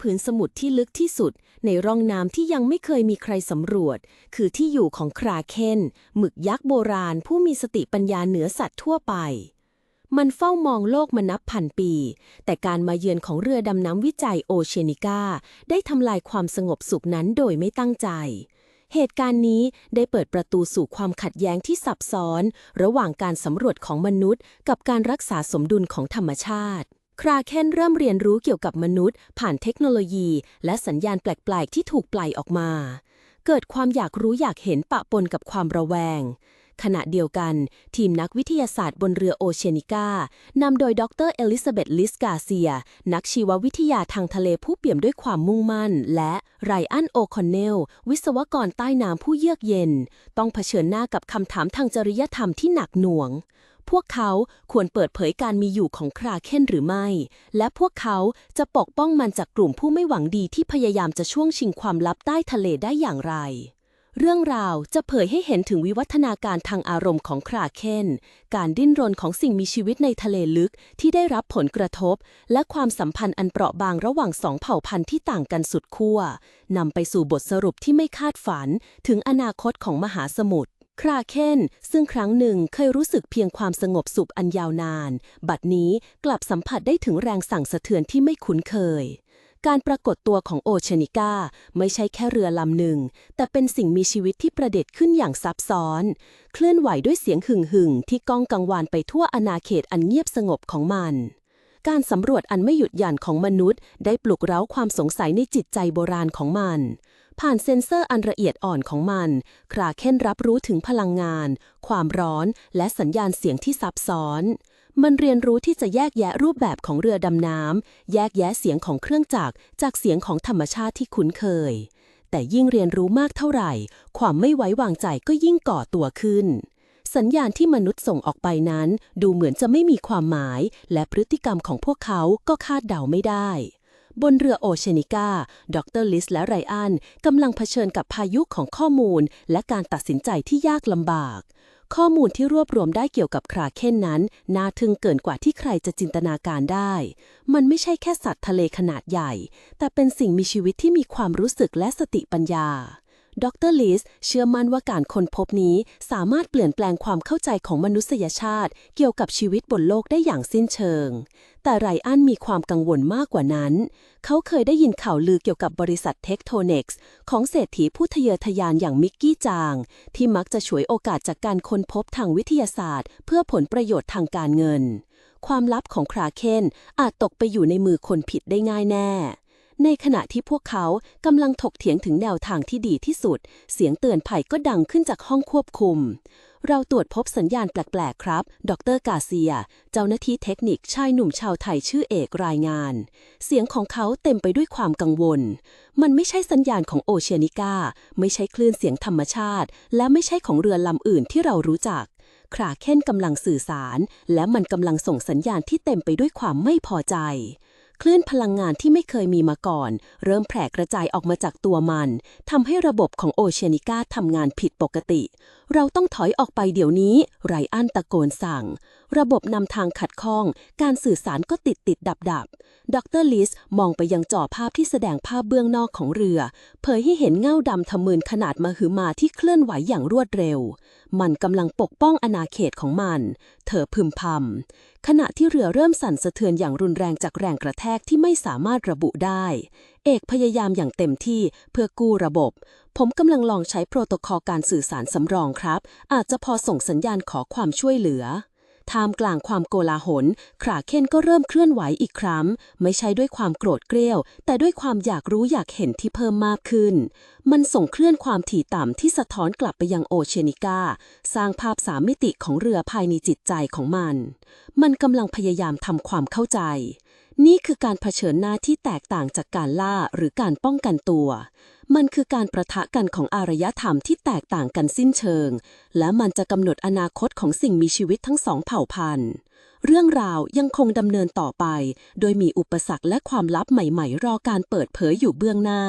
ผืนสมุทรที่ลึกที่สุด ในร่องน้ำที่ยังไม่เคยมีใครสำรวจ คือที่อยู่ของคราเคนหมึกยักษ์โบราณผู้มีสติปัญญาเหนือสัตว์ทั่วไป มันเฝ้ามองโลกมานับพันปี แต่การมาเยือนของเรือดำน้ำวิจัยโอเชนิก้าได้ทำลายความสงบสุขนั้นโดยไม่ตั้งใจเหตุการณ์นี้ได้เปิดประตูสู่ความขัดแย้งที่ซับซ้อน ระหว่างการสำรวจของมนุษย์ กับการรักษาสมดุลของธรรมชาติ คราเคนเริ่มเรียนรู้เกี่ยวกับมนุษย์ ผ่านเทคโนโลยี และสัญญาณแปลก ๆ ที่ถูกปล่อยออกมา เกิดความอยากรู้อยากเห็นปะปนกับความระแวง ขณะเดียวกัน ทีมนักวิทยาศาสตร์บนเรือโอเชียนิก้านำโดยดรเอลิซาเบธลิสกาเซีย นักชีววิทยาทางทะเลผู้เปี่ยมด้วยความมุ่งมั่น และไรอันโอคอนเนล วิศวกรใต้น้ำผู้เยือกเย็น ต้องเผชิญหน้ากับคำถามทางจริยธรรมที่หนักหน่วงพวกเขาควรเปิดเผยการมีอยู่ของคราเคนหรือไม่ และพวกเขาจะปกป้องมันจากกลุ่มผู้ไม่หวังดีที่พยายามจะช่วงชิงความลับใต้ทะเลได้อย่างไร เรื่องราวจะเผยให้เห็นถึงวิวัฒนาการทางอารมณ์ของคราเคน การดิ้นรนของสิ่งมีชีวิตในทะเลลึกที่ได้รับผลกระทบ และความสัมพันธ์อันเปราะบางระหว่างสองเผ่าพันธุ์ที่ต่างกันสุดขั้วนำไปสู่บทสรุปที่ไม่คาดฝัน ถึงอนาคตของมหาสมุทรคราเคนซึ่งครั้งหนึ่งเคยรู้สึกเพียงความสงบสุขอันยาวนาน บัดนี้กลับสัมผัสได้ถึงแรงสั่งสะเทือนที่ไม่คุ้นเคย การปรากฏตัวของโอเชนิก้าไม่ใช่แค่เรือลำหนึ่ง แต่เป็นสิ่งมีชีวิตที่ประเด็ดขึ้นอย่างซับซ้อน เคลื่อนไหวด้วยเสียงหึ่งหึ่งที่ก้องกังวานไปทั่วอาณาเขตอันเงียบสงบของมัน การสำรวจอันไม่หยุดหยันของมนุษย์ ได้ปลุกเร้าความสงสัยในจิตใจโบราณของมัน ผ่านเซ็นเซอร์อันละเอียดอ่อนของมัน คราเคนรับรู้ถึงพลังงาน ความร้อน และสัญญาณเสียงที่ซับซ้อน มันเรียนรู้ที่จะแยกแยะรูปแบบของเรือดำน้ำ แยกแยะเสียงของเครื่องจักรจากเสียงของธรรมชาติที่คุ้นเคย แต่ยิ่งเรียนรู้มากเท่าไหร่ ความไม่ไว้วางใจก็ยิ่งก่อตัวขึ้น สัญญาณที่มนุษย์ส่งออกไปนั้น ดูเหมือนจะไม่มีความหมาย และพฤติกรรมของพวกเขาก็คาดเดาไม่ได้บนเรือโอเชนิก้าดรลิสและไรอันกำลังเผชิญกับพายุของข้อมูล และการตัดสินใจที่ยากลำบาก ข้อมูลที่รวบรวมได้เกี่ยวกับคราเคนนั้น น่าทึ่งเกินกว่าที่ใครจะจินตนาการได้ มันไม่ใช่แค่สัตว์ทะเลขนาดใหญ่ แต่เป็นสิ่งมีชีวิตที่มีความรู้สึกและสติปัญญา ดรลิสเชื่อมั่นว่าการค้นพบนี้สามารถเปลี่ยนแปลงความเข้าใจของมนุษยชาติ เกี่ยวกับชีวิตบนโลกได้อย่างสิ้นเชิง แต่ไรอันมีความกังวลมากกว่านั้น เขาเคยได้ยินข่าวลือเกี่ยวกับบริษัทเทคโทเน็กซ์ของเศรษฐีผู้ทะเยอทะยานอย่างมิกกี้จาง ที่มักจะฉวยโอกาสจากการค้นพบทางวิทยาศาสตร์ เพื่อผลประโยชน์ทางการเงิน ความลับของคราเคนอาจตกไปอยู่ในมือคนผิดได้ง่ายแน่ ในขณะที่พวกเขากำลังถกเถียงถึงแนวทางที่ดีที่สุด เสียงเตือนภัยก็ดังขึ้นจากห้องควบคุม เราตรวจพบสัญญาณแปลกๆ ครับ ดรกาเซีย เจ้าหน้าที่เทคนิคชายหนุ่มชาวไทยชื่อเอกรายงาน เสียงของเขาเต็มไปด้วยความกังวล มันไม่ใช่สัญญาณของโอเชียนิก้าไม่ใช่คลื่นเสียงธรรมชาติ และไม่ใช่ของเรือลำอื่นที่เรารู้จักคราเคนกำลังสื่อสาร และมันกำลังส่งสัญญาณที่เต็มไปด้วยความไม่พอใจ คลื่นพลังงานที่ไม่เคยมีมาก่อน เริ่มแผ่กระจายออกมาจากตัวมันทำให้ระบบของโอเชียนิก้าทำงานผิดปกติ เราต้องถอยออกไปเดี๋ยวนี้ ไรอันตะโกนสั่ง ระบบนำทางขัดข้อง การสื่อสารก็ติดติดดับดับดรลิสมองไปยังจอภาพที่แสดงภาพเบื้องนอกของเรือ เผยให้เห็นเงาดำทะมึนขนาดมหึมาที่เคลื่อนไหวอย่างรวดเร็ว มันกำลังปกป้องอาณาเขตของมัน เธอพึมพำขณะที่เรือเริ่มสั่นสะเทือนอย่างรุนแรงจากแรงกระแทกที่ไม่สามารถระบุได้ เอกพยายามอย่างเต็มที่เพื่อกู้ระบบ ผมกำลังลองใช้โปรโตคอลการสื่อสารสำรองครับ อาจจะพอส่งสัญญาณขอความช่วยเหลือ ท่ามกลางความโกลาหลคราเคนก็เริ่มเคลื่อนไหวอีกครั้ง ไม่ใช่ด้วยความโกรธเกรี้ยว แต่ด้วยความอยากรู้อยากเห็นที่เพิ่มมากขึ้น มันส่งเคลื่อนความถี่ต่ำที่สะท้อนกลับไปยังโอเชนิก้า สร้างภาพสามมิติของเรือภายในจิตใจของมัน มันกำลังพยายามทำความเข้าใจ นี่คือการเผชิญหน้าที่แตกต่างจากการล่าหรือการป้องกันตัว มันคือการประทะกันของอารยธรรมที่แตกต่างกันสิ้นเชิง และมันจะกำหนดอนาคตของสิ่งมีชีวิตทั้งสองเผ่าพันธุ์ เรื่องราวยังคงดำเนินต่อไป โดยมีอุปสรรคและความลับใหม่ ๆ รอการเปิดเผยอยู่เบื้องหน้า